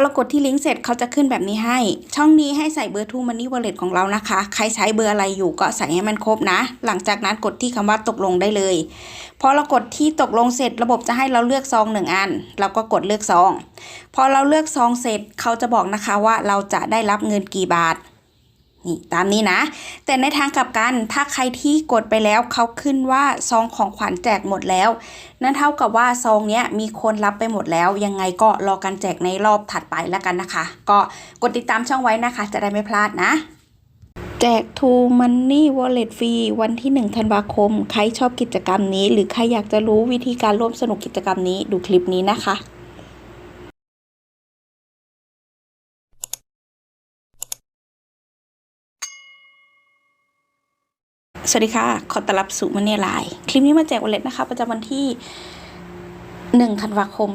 เรากดที่ลิงก์เสร็จเขาจะขึ้นแบบนี้ให้ ช่องนี้ให้ใส่เบอร์ทูมันนี่วอลเล็ตของเรานะคะ ใครใช้เบอร์อะไรอยู่ก็ใส่ให้มันครบนะ หลังจากนั้นกดที่คำว่าตกลงได้เลย พอเรากดที่ตกลงเสร็จระบบจะให้เราเลือกซองหนึ่งอัน เราก็กดเลือกซอง พอเราเลือกซองเสร็จเขาจะบอกนะคะว่าเราจะได้รับเงินกี่บาท นี่ตามนี้นะ แต่ในทางกลับกันถ้าใครที่กดไปแล้วเขาขึ้นว่าซองของขวัญแจกหมดแล้ว นั่นเท่ากับว่าซองเนี้ยมีคนรับไปหมดแล้ว ยังไงก็รอการแจกในรอบถัดไปแล้วกันนะคะ ก็กดติดตามช่องไว้นะคะ จะได้ไม่พลาดนะแจก True Money Wallet ฟรีวันที่ 1 ธันวาคม ใครชอบกิจกรรมนี้ หรือใครอยากจะรู้วิธีการร่วมสนุกกิจกรรมนี้ดูคลิปนี้นะคะ สวัสดีค่ะ ขอต้อนรับสู่มันนี่ไลาย คลิปนี้มาแจกวอลเล็ตนะคะ ประจำวันที่1ธันวาคม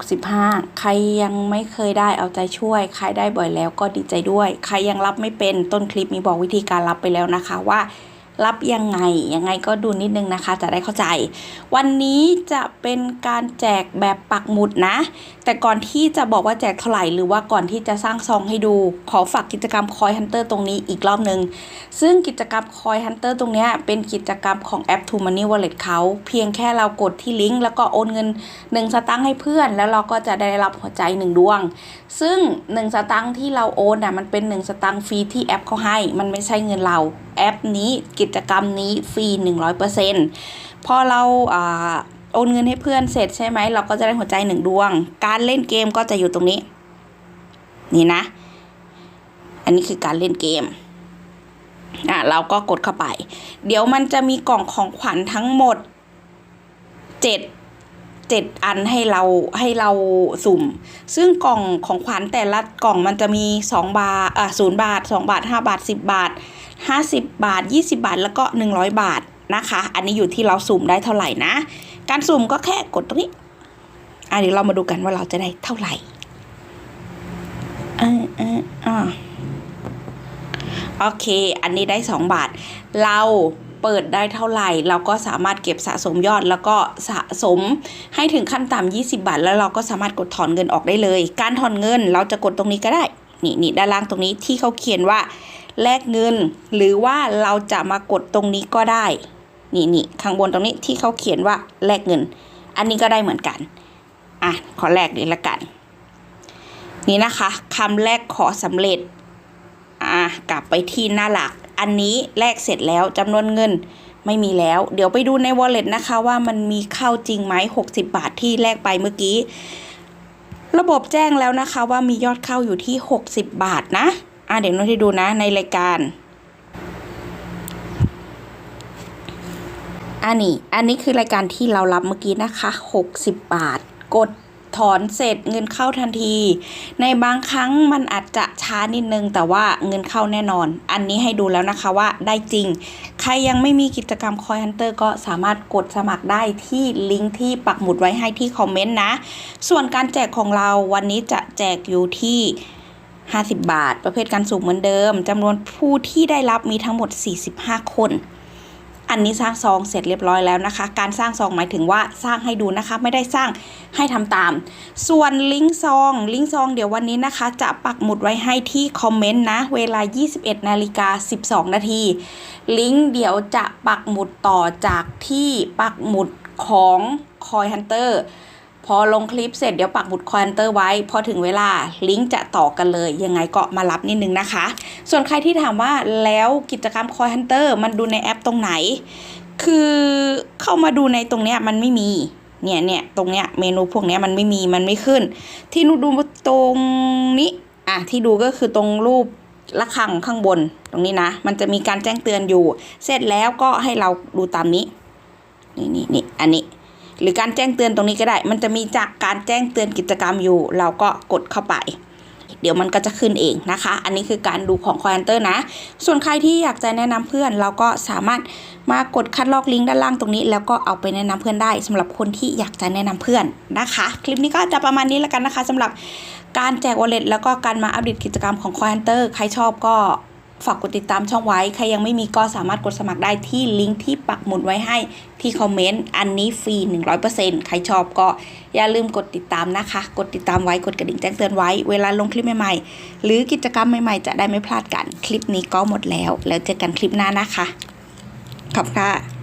2565 ใครยังไม่เคยได้เอาใจช่วย ใครได้บ่อยแล้วก็ดีใจด้วย ใครยังรับไม่เป็นต้นคลิปมีบอกวิธีการรับไปแล้วนะคะว่า รับยังไง ยังไงก็ดูนิดนึงนะคะ จะได้เข้าใจ วันนี้จะเป็นการแจกแบบปักหมุดนะ แต่ก่อนที่จะบอกว่าแจกเท่าไหร่หรือว่าก่อนที่จะสร้างซองให้ดู ขอฝากกิจกรรมคอยฮันเตอร์ตรงนี้อีกรอบหนึ่งซึ่งกิจกรรมคอยฮันเตอร์ตรงนี้เป็นกิจกรรมของแอป t o Money Wallet เขาเพียงแค่เรากดที่ลิงก์แล้วก็โอนเงิน 1 สตางค์ให้เพื่อน แล้วเราก็จะได้รับหัวใจ 1 ดวง ซึ่ง 1 สตางค์ที่เราโอนน่ะมันเป็น 1 สตางค์ฟรีที่แอปเขาให้ มันไม่ใช่เงินเรา แอปนี้กิจกรรมนี้ฟรี 100%พอเราอ่าโอนเงินให้เพื่อนเสร็จใช่ไหม เราก็จะได้หัวใจ1ดวง การเล่นเกมก็จะอยู่ตรงนี้ นี่นะ อันนี้คือการเล่นเกมอะเราก็กดเข้าไป เดี๋ยวมันจะมีกล่องของขวัญทั้งหมดเจ็ดเจ็ดอันให้เราให้เราสุ่ม ซึ่งกล่องของขวัญแต่ละกล่องมันจะมีสองบาทอะศูนย์บาทสองบาทห้าบาทสิบบาท ห้าสิบบาทยี่สิบาท แล้วก็หนึ่งร้อยบาทนะคะ อันนี้อยู่ที่เราสุ่มได้เท่าไหร่นะ การสุ่มก็แค่กดตรงนี้อะเดี๋ยวเรามาดูกันว่าเราจะได้เท่าไหร่เออเอออ่าโอเค อันนี้ได้ 2 บาท เราเปิดได้เท่าไหร่ เราก็สามารถเก็บสะสมยอดแล้วก็สะสมให้ถึงขั้นต่ำ20 บาท แล้วเราก็สามารถกดถอนเงินออกได้เลย การถอนเงินเราจะกดตรงนี้ก็ได้ นี่นี่ด้านล่างตรงนี้ที่เขาเขียนว่า แลกเงิน หรือว่าเราจะมากดตรงนี้ก็ได้ นี่นี่ข้างบนตรงนี้ที่เขาเขียนว่าแลกเงิน อันนี้ก็ได้เหมือนกัน อะ ขอแลกเลยละกัน นี่นะคะคำแรกขอสำเร็จ อะ กลับไปที่หน้าหลัก อันนี้แลกเสร็จแล้วจำนวนเงินไม่มีแล้ว เดี๋ยวไปดูใน wallet นะคะว่ามันมีเข้าจริงไหม60 บาทที่แลกไปเมื่อกี้ ระบบแจ้งแล้วนะคะว่ามียอดเข้าอยู่ที่ 60 บาทนะ อะเดี๋ยวน้องให้ดูนะในรายการอันนี้อันนี้คือรายการที่เรารับเมื่อกี้นะคะ 60 บาท กดถอนเสร็จเงินเข้าทันที ในบางครั้งมันอาจจะช้านิดนึง แต่ว่าเงินเข้าแน่นอน อันนี้ให้ดูแล้วนะคะว่าได้จริง ใครยังไม่มีกิจกรรมคอยฮันเตอร์ก็สามารถกดสมัครได้ที่ลิงก์ที่ปักหมุดไว้ให้ที่คอมเมนต์นะ ส่วนการแจกของเราวันนี้จะแจกอยู่ที่ 50 บาท ประเภทการสุ่มเหมือนเดิมจำนวนผู้ที่ได้รับมีทั้งหมด 45 คน อันนี้สร้างซองเสร็จเรียบร้อยแล้วนะคะ การสร้างซองหมายถึงว่าสร้างให้ดูนะคะ ไม่ได้สร้างให้ทำตาม ส่วนลิงก์ซองลิงก์ซองเดี๋ยววันนี้นะคะ จะปักหมุดไว้ให้ที่คอมเมนต์นะ เวลา 21นาฬิกา12 นาที ลิงก์เดี๋ยวจะปักหมุดต่อจากที่ปักหมุดของคอยฮันเตอร์ พอลงคลิปเสร็จเดี๋ยวปักหมุดคอนเตอร์ไว้ พอถึงเวลาลิงก์จะต่อกันเลย ยังไงก็มารับนิดนึงนะคะ ส่วนใครที่ถามว่าแล้วกิจกรรมคอยฮันเตอร์มันดูในแอปตรงไหน คือเข้ามาดูในตรงเนี้ยมันไม่มีเนี่ยเนี่ยตรงเนี้ยเมนูพวกเนี้ยมันไม่มีมันไม่ขึ้น ที่นูดูตรงนี้อะที่ดูก็คือตรงรูประฆังข้างบนตรงนี้นะ มันจะมีการแจ้งเตือนอยู่ เสร็จแล้วก็ให้เราดูตามนี้ นี่นี่นี่อันนี้ หรือการแจ้งเตือนตรงนี้ก็ได้ มันจะมีจากการแจ้งเตือนกิจกรรมอยู่ เราก็กดเข้าไป เดี๋ยวมันก็จะขึ้นเองนะคะ อันนี้คือการดูของคอยนเตอร์นะ ส่วนใครที่อยากจะแนะนำเพื่อน เราก็สามารถมากดคัดลอกลิงก์ด้านล่างตรงนี้ แล้วก็เอาไปแนะนำเพื่อนได้สำหรับคนที่อยากจะแนะนำเพื่อนนะคะ คลิปนี้ก็จะประมาณนี้แล้วกันนะคะสำหรับการแจกวอลเล็ตแล้วก็การมาอัปเดตกิจกรรมของคอยนเตอร์ใครชอบก็ ฝากกดติดตามช่องไว้ ใครยังไม่มีก็สามารถกดสมัครได้ที่ลิงก์ที่ปักหมุดไว้ให้ที่คอมเมนต์ อันนี้ฟรี 100%ใครชอบก็อย่าลืมกดติดตามนะคะ กดติดตามไว้ กดกระดิ่งแจ้งเตือนไว้ เวลาลงคลิปใหม่ๆ หรือกิจกรรมใหม่ๆ จะได้ไม่พลาดกัน คลิปนี้ก็หมดแล้ว แล้วเจอกันคลิปหน้านะคะ ขอบคุณค่ะ